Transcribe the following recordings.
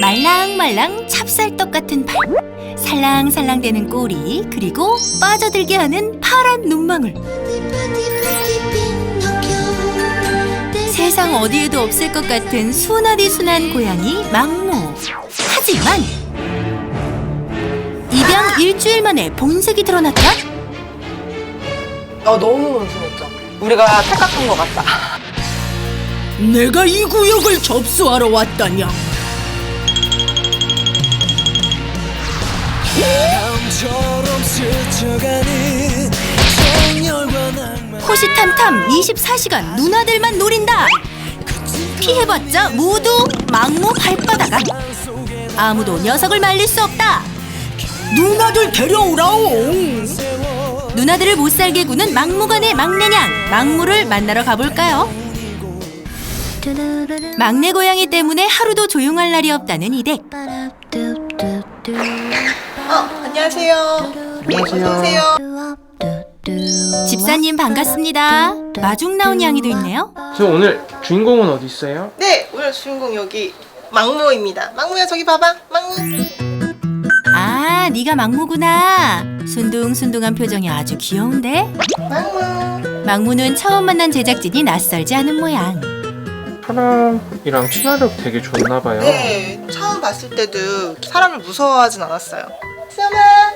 말랑말랑 찹쌀떡 같은 발, 살랑살랑대는 꼬리, 그리고 빠져들게 하는 파란 눈망울. 세상 어디에도 없을 것 같은 순하디 순한 고양이 망모. 하지만 입양 일주일 만에 본색이 드러났다. 어, 너무 온순했죠. 우리가 착각한 것 같다. 내가 이 구역을 접수하러 왔다냐? 호시탐탐 24시간 누나들만 노린다. 피해봤자 모두 망모 발바닥 안. 아무도 녀석을 말릴 수 없다. 누나들 데려오라옹. 누나들을 못 살게 구는 막무가내 막내냥 막무를 만나러 가볼까요? 막내 고양이 때문에 하루도 조용할 날이 없다는 이댁. 어, 안녕하세요. 어서오세요. 집사님 반갑습니다. 마중 나온 양이도 있네요. 저 오늘 주인공은 어디 있어요? 네, 오늘 주인공 여기 망모입니다. 망모야, 저기 봐봐. 망모. 아, 네가 막무구나. 순둥순둥한 표정이 아주 귀여운데? 망모. 막무는 처음 만난 제작진이 낯설지 않은 모양. 사람이랑 친화력 되게 좋나 봐요. 네, 처음 봤을 때도 사람을 무서워하진 않았어요. 수영아.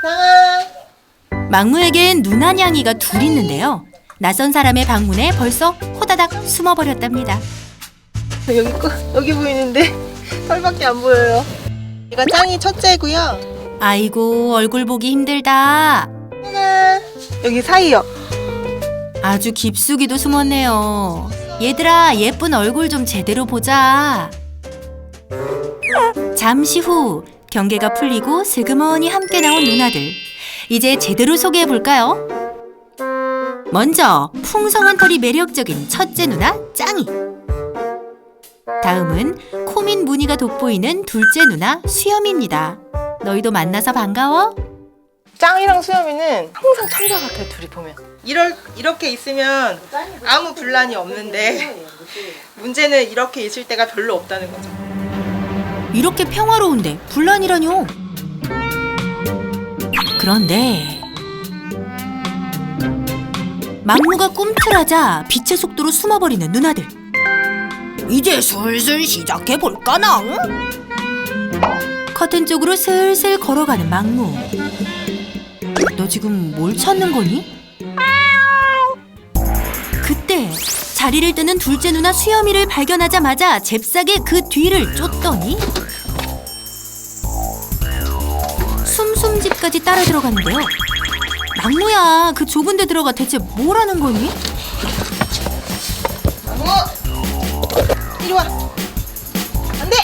수영아. 막무에겐 누나냥이가 둘 있는데요. 낯선 사람의 방문에 벌써 호다닥 숨어버렸답니다. 여기 거, 여기 보이는데 털밖에 안 보여요. 얘가 짱이 첫째고요. 아이고, 얼굴 보기 힘들다. 수영아. 여기 사이요. 아주 깊숙이도 숨었네요. 얘들아, 예쁜 얼굴 좀 제대로 보자. 잠시 후 경계가 풀리고 슬그머니 함께 나온 누나들. 이제 제대로 소개해 볼까요? 먼저 풍성한 털이 매력적인 첫째 누나 짱이. 다음은 코민 무늬가 돋보이는 둘째 누나 수염입니다. 너희도 만나서 반가워? 짱이랑 수염이는 항상 천사 같아요 둘이 보면 이럴, 이렇게 있으면 아무 분란이 없는데 문제는 이렇게 있을 때가 별로 없다는 거죠 이렇게 평화로운데 분란이라뇨? 그런데 막무가 꿈틀하자 빛의 속도로 숨어버리는 누나들. 이제 슬슬 시작해 볼까나? 커튼 쪽으로 슬슬 걸어가는 막무. 너 지금 뭘 찾는 거니? 그때 자리를 뜨는 둘째 누나 수염이를 발견하자마자 잽싸게 그 뒤를 쫓더니 숨숨집까지 따라 들어갔는데요. 막무야, 그 좁은 데 들어가 대체 뭘 하는 거니? 망모 이리 와 안 돼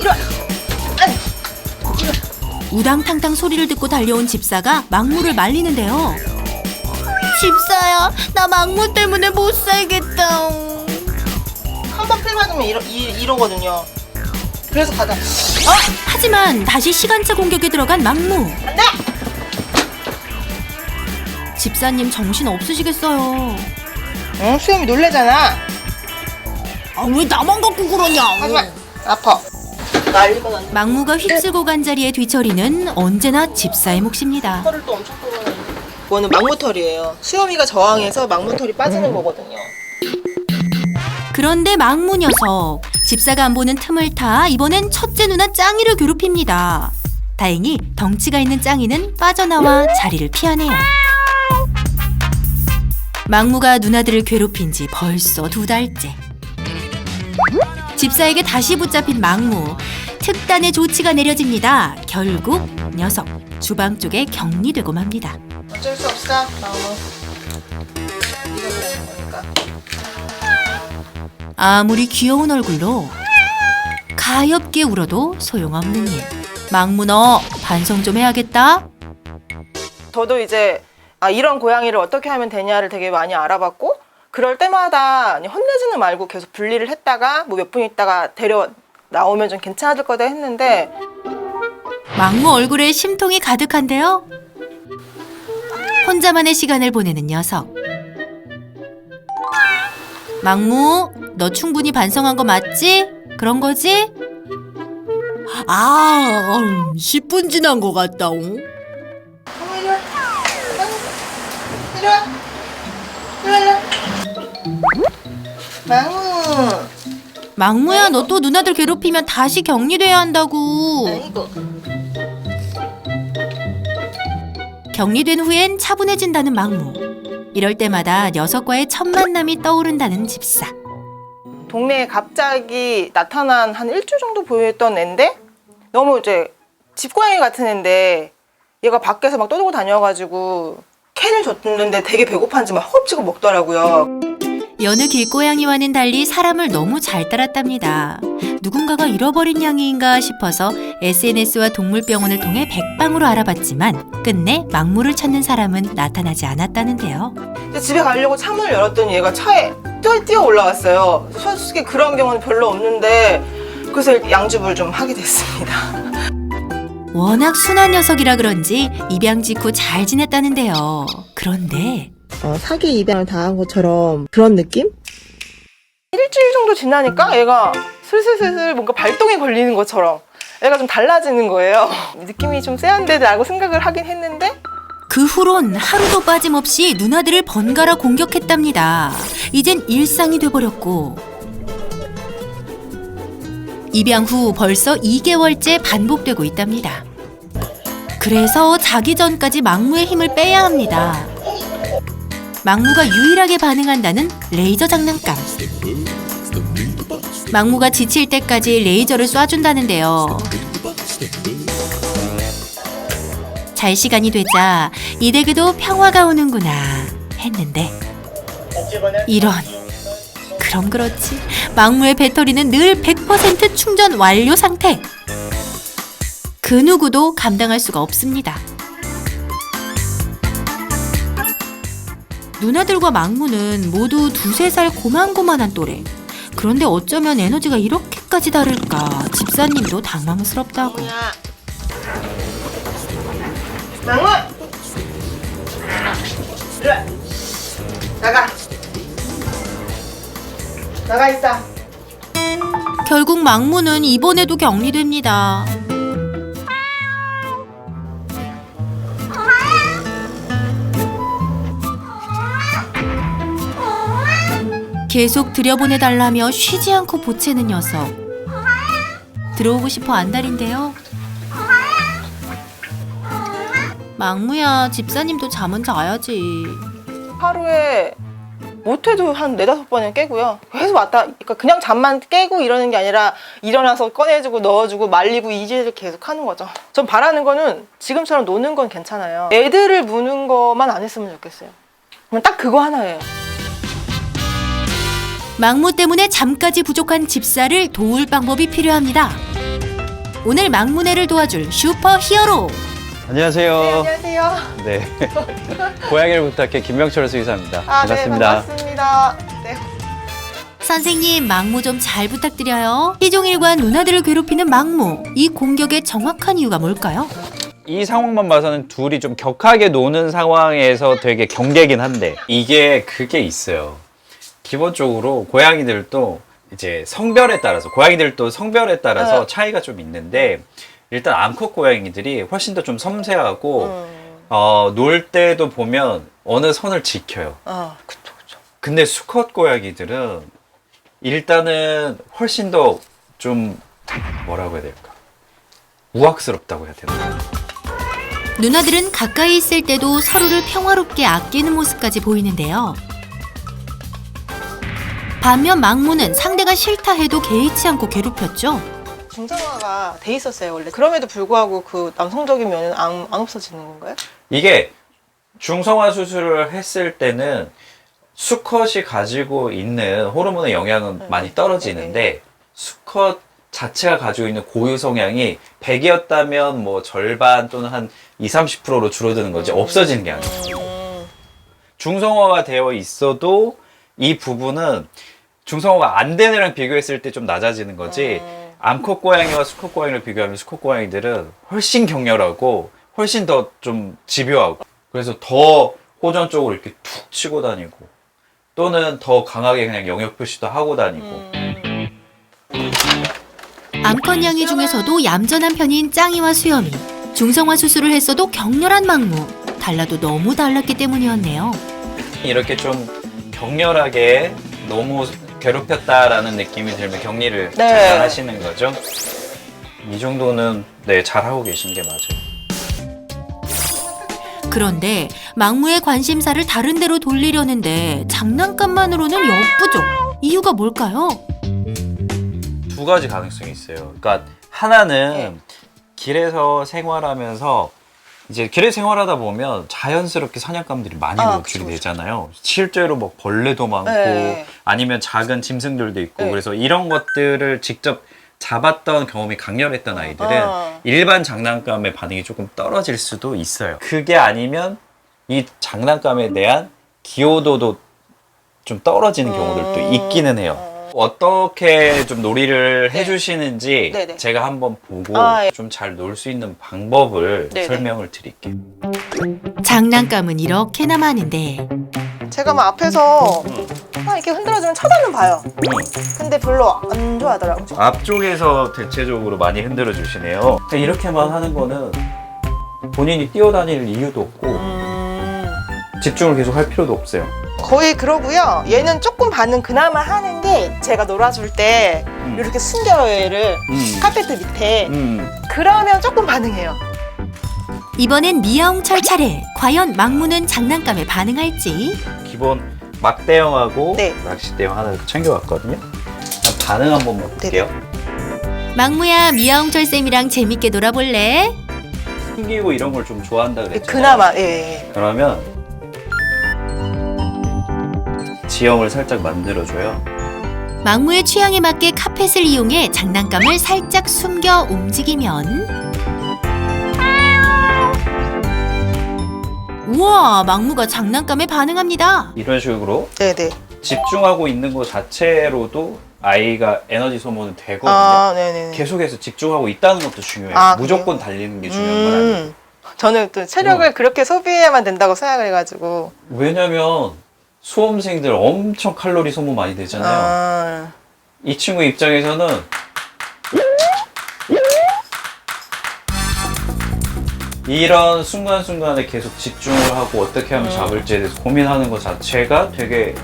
이리 와 안. 우당탕탕 소리를 듣고 달려온 집사가 막무를 말리는데요. 집사야, 나 막무 때문에 못 살겠다. 한 번 필 맞으면 이러, 이, 이러거든요 그래서 가자 하지만 다시 시간차 공격에 들어간 막무. 안 돼 집사님 정신 없으시겠어요. 응 수염이 놀래잖아 아, 왜 나만 갖고 그러냐? 하지만 아파 난리가 났네 막무가 휩쓸고 간 자리의 뒤처리는 언제나 집사의 몫입니다. 털을 또 엄청 뽑아놨네 이거는 망무털이에요 수염이가 저항해서 망무털이 빠지는 거거든요 그런데 막무 녀석 집사가 안 보는 틈을 타 이번엔 첫째 누나 짱이를 괴롭힙니다. 다행히 덩치가 있는 짱이는 빠져나와 자리를 피하네요. 막무가 누나들을 괴롭힌 지 벌써 두 달째. 집사에게 다시 붙잡힌 막무. 특단의 조치가 내려집니다. 결국 녀석 주방 쪽에 격리되고 맙니다. 어쩔 수 없어 망무 네가 그러는 거니까 아무리 귀여운 얼굴로 가엾게 울어도 소용없는 일. 막무 너 반성 좀 해야겠다. 저도 이제 아, 이런 고양이를 어떻게 하면 되냐를 되게 많이 알아봤고 그럴 때마다 아니, 혼내지는 말고 계속 분리를 했다가 뭐 몇 분 있다가 데려 나오면 좀 괜찮아질 거다 했는데 막무 얼굴에 심통이 가득한데요. 혼자만의 시간을 보내는 녀석. 막무, 너 충분히 반성한 거 맞지? 그런 거지? 아, 음, 10분 지난 것 같다옹. 망우. 막무야 너 또 누나들 괴롭히면 다시 격리돼야 한다고. 아이고. 격리된 후엔 차분해진다는 막무. 이럴 때마다 녀석과의 첫 만남이 떠오른다는 집사. 동네에 갑자기 나타난 한 일주일 정도 보였던 앤데 너무 이제 집고양이 같은 앤데 얘가 밖에서 막 떠들고 다녀가지고 캔을 줬는데 되게 배고파한지 막 허겁지겁 먹더라고요. 여느 길고양이와는 달리 사람을 너무 잘 따랐답니다. 누군가가 잃어버린 양이인가 싶어서 SNS와 동물병원을 통해 백방으로 알아봤지만 끝내 막무를 찾는 사람은 나타나지 않았다는데요. 집에 가려고 창문을 열었더니 얘가 차에 뛰어, 뛰어 올라왔어요. 솔직히 그런 경우는 별로 없는데 그래서 양주부를 좀 하게 됐습니다. 워낙 순한 녀석이라 그런지 입양 직후 잘 지냈다는데요. 그런데 어, 사기 입양을 당한 것처럼 그런 느낌? 일주일 정도 지나니까 얘가 슬슬슬슬 뭔가 발동이 걸리는 것처럼 얘가 좀 달라지는 거예요. 느낌이 좀 쎄한데라고 생각을 하긴 했는데 그 후론 하루도 빠짐없이 누나들을 번갈아 공격했답니다. 이젠 일상이 돼버렸고 입양 후 벌써 2개월째 반복되고 있답니다. 그래서 자기 전까지 막무의 힘을 빼야 합니다. 막무가 유일하게 반응한다는 레이저 장난감. 막무가 지칠 때까지 레이저를 쏴준다는데요. 잘 시간이 되자 이 댁에도 평화가 오는구나 했는데 이런 그럼 그렇지 막무의 배터리는 늘 100% 충전 완료 상태 그 누구도 감당할 수가 없습니다 누나들과 막무는 모두 두세 살 고만고만한 또래 그런데 어쩌면 에너지가 이렇게까지 다를까 집사님도 당황스럽다고? 망우! 이리 와. 나가. 나가 있어. 결국 막무는 이번에도 격리됩니다. 계속 들여보내달라며 쉬지 않고 보채는 녀석. 들어오고 싶어 안달인데요. 막무야, 집사님도 잠은 자야지. 하루에 못해도 한 네다섯 번은 깨고요. 계속 왔다. 그러니까 그냥 잠만 깨고 이러는 게 아니라 일어나서 꺼내주고 넣어주고 말리고 이 짓을 계속 하는 거죠. 전 바라는 거는 지금처럼 노는 건 괜찮아요. 애들을 무는 것만 안 했으면 좋겠어요. 그냥 딱 그거 하나예요. 막무 때문에 잠까지 부족한 집사를 도울 방법이 필요합니다. 오늘 막무네를 도와줄 슈퍼 히어로 안녕하세요. 안녕하세요. 네. 고양이를 부탁해 김명철 수의사입니다. 아, 반갑습니다. 네, 반갑습니다. 네. 선생님 막무 좀 잘 부탁드려요. 시종일관 누나들을 괴롭히는 막무. 이 공격의 정확한 이유가 뭘까요? 이 상황만 봐서는 둘이 좀 격하게 노는 상황에서 되게 경계긴 한데 이게 그게 있어요. 기본적으로 고양이들도 이제 성별에 따라서 고양이들도 성별에 따라서 네. 차이가 좀 있는데 일단 암컷 고양이들이 훨씬 더 좀 섬세하고 음. 어, 놀 때도 보면 어느 선을 지켜요. 아, 그쵸, 그쵸. 근데 수컷 고양이들은 일단은 훨씬 더 좀 뭐라고 해야 될까 우악스럽다고 해야 되나 누나들은 가까이 있을 때도 서로를 평화롭게 아끼는 모습까지 보이는데요. 반면 막무는 상대가 싫다 해도 개의치 않고 괴롭혔죠. 중성화가 돼 있었어요, 원래. 그럼에도 불구하고 그 남성적인 면은 안, 안 없어지는 건가요? 이게 중성화 수술을 했을 때는 수컷이 가지고 있는 호르몬의 영향은 많이 떨어지는데 수컷 자체가 가지고 있는 고유 성향이 100이었다면 뭐 절반 또는 한 20, 30%로 줄어드는 거지 없어지는 게 아니에요. 음, 중성화가 되어 있어도 이 부분은 중성화가 안 되는 애랑 비교했을 때 좀 낮아지는 거지 음. 암컷 고양이와 수컷 고양이를 비교하면 수컷 고양이들은 훨씬 격렬하고 훨씬 더 좀 집요하고 그래서 더 호전적으로 이렇게 툭 치고 다니고 또는 더 강하게 그냥 영역 표시도 하고 다니고 음. 암컷 양이 중에서도 얌전한 편인 짱이와 수염이 중성화 수술을 했어도 격렬한 망무 달라도 너무 달랐기 때문이었네요. 이렇게 좀 격렬하게 너무 괴롭혔다라는 느낌이 들면 격리를 네. 잠깐 하시는 거죠. 이 정도는 네 잘하고 계신 게 맞아요. 그런데 망무의 관심사를 다른 데로 돌리려는데 장난감만으로는 역부족. 이유가 뭘까요? 두 가지 가능성이 있어요. 그러니까 하나는 네. 길에서 생활하면서 이제 길에 생활하다 보면 자연스럽게 사냥감들이 많이 아, 노출이 그쵸, 그쵸. 되잖아요. 실제로 뭐 벌레도 많고 네. 아니면 작은 짐승들도 있고 네. 그래서 이런 것들을 직접 잡았던 경험이 강렬했던 아이들은 어. 일반 장난감의 반응이 조금 떨어질 수도 있어요. 그게 아니면 이 장난감에 대한 기여도도 좀 떨어지는 경우들도 음. 있기는 해요. 어떻게 좀 놀이를 네. 해주시는지 네네. 제가 한번 보고 아, 예. 좀 잘 놀 수 있는 방법을 네네. 설명을 드릴게요. 장난감은 이렇게나 많은데 제가 막 앞에서 막 이렇게 흔들어주면 쳐다는 봐요. 음. 근데 별로 안 좋아하더라고요. 앞쪽에서 대체적으로 많이 흔들어 주시네요. 이렇게만 하는 거는 본인이 뛰어다닐 이유도 없고 음, 집중을 계속 할 필요도 없어요. 거의 그러고요. 얘는 조금 반응 그나마 하는데 제가 놀아줄 때 음. 이렇게 숨겨요 얘를 음. 카페트 밑에. 음. 그러면 조금 반응해요. 이번엔 미아홍철 차례. 과연 망무는 장난감에 반응할지? 기본 막 대형하고 네. 낚싯대형 하나 챙겨왔거든요. 일단 반응 한번 볼게요. 망무야 미아홍철 쌤이랑 재밌게 놀아볼래? 숨기고 이런 걸 좀 좋아한다 그랬잖아요. 그나마 예, 예. 그러면 지형을 살짝 만들어줘요. 망무의 취향에 맞게 카펫을 이용해 장난감을 살짝 숨겨 움직이면 우와 망무가 장난감에 반응합니다. 이런 식으로 네네. 집중하고 있는 것 자체로도 아이가 에너지 소모는 되거든요. 아 네네. 계속해서 집중하고 있다는 것도 중요해요. 아, 무조건 달리는 게 중요한 건 아니에요. 음. 저는 또 체력을 어. 그렇게 소비해야만 된다고 생각을 해가지고. 왜냐면 수험생들 엄청 칼로리 소모 많이 되잖아요. 아, 이 친구 입장에서는 이런 순간순간에 계속 집중을 하고 어떻게 하면 음. 잡을지에 대해서 고민하는 것 자체가 되게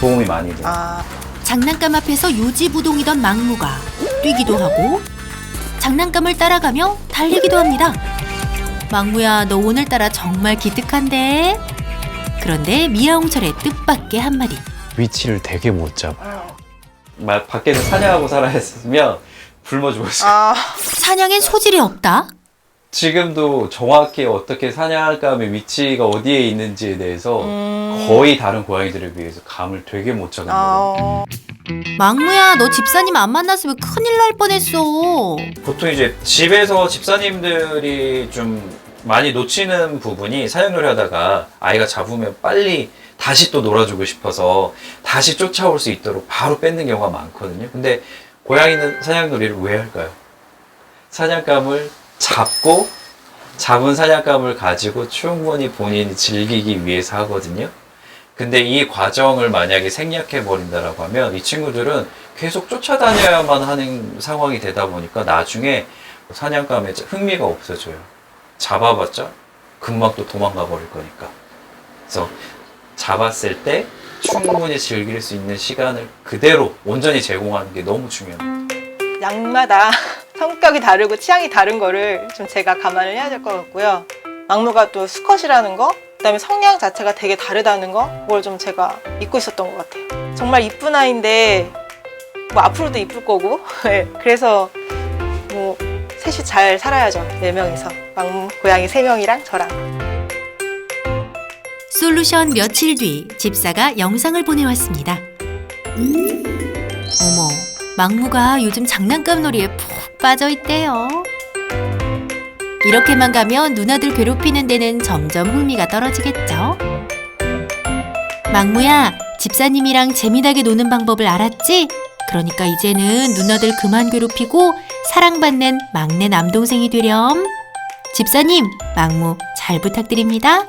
도움이 많이 돼요. 아, 장난감 앞에서 요지부동이던 망무가 뛰기도 하고 장난감을 따라가며 달리기도 합니다. 망무야 너 오늘따라 정말 기특한데? 그런데 미아홍철의 뜻밖의 한마디. 위치를 되게 못 잡아. 어. 막 밖에서 사냥하고 살아 했으면 굶어 죽었어요. 아, 사냥엔 소질이 없다? 지금도 정확히 어떻게 사냥감의 위치가 어디에 있는지에 대해서 음. 거의 다른 고양이들에 비해서 감을 되게 못 잡는 거예요. 아, 망무야 너 집사님 안 만났으면 큰일 날 뻔했어. 보통 이제 집에서 집사님들이 좀 많이 놓치는 부분이 사냥놀이 하다가 아이가 잡으면 빨리 다시 또 놀아주고 싶어서 다시 쫓아올 수 있도록 바로 뺏는 경우가 많거든요. 근데 고양이는 사냥놀이를 왜 할까요? 사냥감을 잡고 잡은 사냥감을 가지고 충분히 본인이 즐기기 위해서 하거든요. 근데 이 과정을 만약에 생략해 버린다라고 하면 이 친구들은 계속 쫓아다녀야만 하는 상황이 되다 보니까 나중에 사냥감에 흥미가 없어져요. 잡아봤자 또 도망가 버릴 거니까. 그래서 잡았을 때 충분히 즐길 수 있는 시간을 그대로 온전히 제공하는 게 너무 중요해요. 양마다 성격이 다르고 취향이 다른 거를 좀 제가 감안을 해야 될 것 같고요. 막무가 또 수컷이라는 거, 그다음에 성향 자체가 되게 다르다는 거, 그걸 좀 제가 잊고 있었던 것 같아요. 정말 이쁜 아이인데 뭐 앞으로도 이쁠 거고, 네, 그래서 뭐 셋이 잘 살아야죠. 네 명이서 막무 고양이 세 명이랑 저랑. 솔루션 며칠 뒤 집사가 영상을 보내왔습니다. 어머, 망무가 요즘 장난감 놀이에 푹 빠져 있대요. 이렇게만 가면 누나들 괴롭히는 데는 점점 흥미가 떨어지겠죠? 망무야, 집사님이랑 재미나게 노는 방법을 알았지? 그러니까 이제는 누나들 그만 괴롭히고 사랑받는 막내 남동생이 되렴. 집사님, 망무 잘 부탁드립니다.